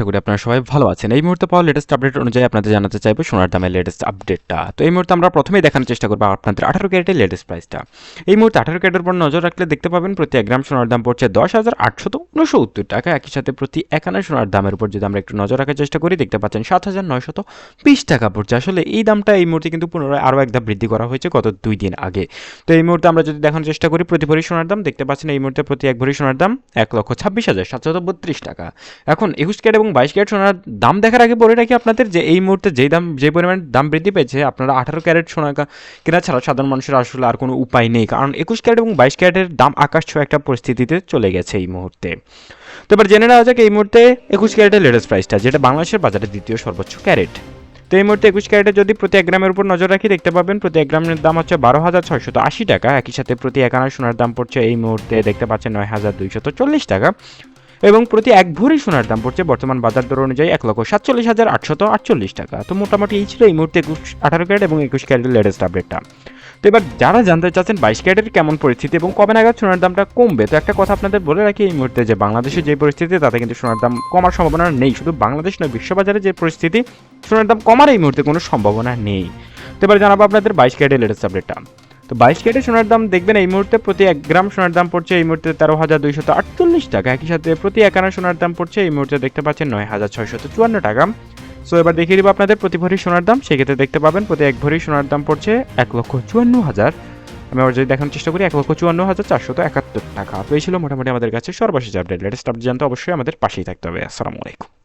আশা করি আপনারা সবাই ভালো আছেন। এই মুহূর্তে পাওয়া লেটেস্ট আপডেট অনুযায়ী আপনাদের জানাতে চাইব সোনার দামের লেটেস্ট আপডেটটা তো এই মুহূর্তে আমরা প্রথমেই দেখানোর চেষ্টা করব আপনাদের আঠারো ক্যারেটের লেটেস্ট প্রাইসটা এই মুহূর্তে আঠারো ক্যারেটের উপর নজর রাখলে দেখতে পাবেন প্রতি এক গ্রাম সোনার দাম পড়ছে দশ হাজার আটশত উনসত্তর টাকা একই সাথে প্রতি এক আনা সোনার দামের উপর যদি আমরা একটু নজর রাখার চেষ্টা করি, দেখতে পাচ্ছেন সাত হাজার নয়শত বিশ টাকা পড়ছে। আসলে এই দামটা এই মুহূর্তে কিন্তু পুনরায় আরও এক ধাপ বৃদ্ধি করা হয়েছে গত দুই দিন আগে। তো এই মুহূর্তে আমরা যদি দেখানোর চেষ্টা করি, প্রতি ভরি সোনার দাম, দেখতে পাচ্ছেন এই মুহূর্তে প্রতি এক ভরি সোনার দাম এক লক্ষ ছাব্বিশ হাজার সাতশত বত্রিশ টাকা। এখন একুশ ক্যারেট এবং বাইশ ক্যারেট সোনার দাম দেখার আগে বলে রাখি আপনাদের যে এই মুহূর্তে যেই দাম, যে পরিমাণ দাম বৃদ্ধি পেয়েছে, আপনারা আঠারো ক্যারেট সোনা কেনা ছাড়া সাধারণ মানুষের আসলে আর কোনো উপায় নেই। কারণ একুশ ক্যারেট এবং বাইশ ক্যারেটের দাম আকাশ ছোঁয়া একটা পরিস্থিতিতে চলে গেছে এই মুহূর্তে। তো এবার জেনে নেওয়া যাক এই মুহূর্তে একুশ ক্যারেটের লেটেস্ট প্রাইসটা যেটা বাংলাদেশের বাজারে দ্বিতীয় সর্বোচ্চ ক্যারেট। তো এই মুহূর্তে একুশ ক্যারেটে যদি প্রতি এক গ্রামের উপর নজর রাখি, দেখতে পাবেন প্রতি এক গ্রামের দাম হচ্ছে বারো হাজার ছয়শত আশি টাকা। একই সাথে প্রতি এক আনা সোনার দাম পড়ছে এই মুহূর্তে দেখতে পাচ্ছেন নয় হাজার দুইশত চল্লিশ টাকা। এবং প্রতি এক ভরি সোনার দাম পড়ছে বর্তমান বাজার দর অনুযায়ী এক লক্ষ সাতচল্লিশ হাজার আটশত আটচল্লিশ টাকা। তো মোটামুটি এই ছিল এই মুহূর্তে একুশ, আঠারো ক্যারেট এবং একুশ ক্যারেটের লেটেস্ট আপডেটটা তো এবার যারা জানতে চাচ্ছেন বাইশ ক্যারেটের কেমন পরিস্থিতি এবং কবে নাগাদ সোনার দামটা কমবে, তো একটা কথা আপনাদের বলে রাখি এই মুহূর্তে যে বাংলাদেশের যে পরিস্থিতি, তাতে কিন্তু সোনার দাম কমার সম্ভাবনা নেই। শুধু বাংলাদেশ নয়, বিশ্ববাজারে যে পরিস্থিতি, সোনার দাম কমার এই মুহূর্তে কোনো সম্ভাবনা নেই। তো এবার জানাব আপনাদের বাইশ ক্যারেটের লেটেস্ট আপডেটটা তো বাইশ ক্যারেটের সোনার দাম দেখবেন এই মুহূর্তে প্রতি এক গ্রাম সোনার দাম পড়ছে এই মুহূর্তে তেরো হাজার দুইশত আটচল্লিশ টাকা। একই সাথে প্রতি এক আনা সোনার দাম পড়ছে এই মুহূর্তে দেখতে পাচ্ছেন নয় হাজার ছয়শত চুয়ান্ন টাকা। সো এবার দেখিয়ে দিব আপনাদের প্রতি ভরি সোনার দাম। সেক্ষেত্রে দেখতে পাবেন প্রতি এক ভরি সোনার দাম পড়ছে এক লক্ষ চুয়ান্ন হাজার। আমি আবার যদি দেখানোর চেষ্টা করি, এক লক্ষ চুয়ান্ন হাজার চারশত একাত্তর টাকা। তো এই ছিল মোটামুটি আমাদের কাছে সর্বশেষ আপডেট লেটেস্ট আপডেট জানতে অবশ্যই আমাদের পাশেই থাকতে হবে। আসসালামু আলাইকুম।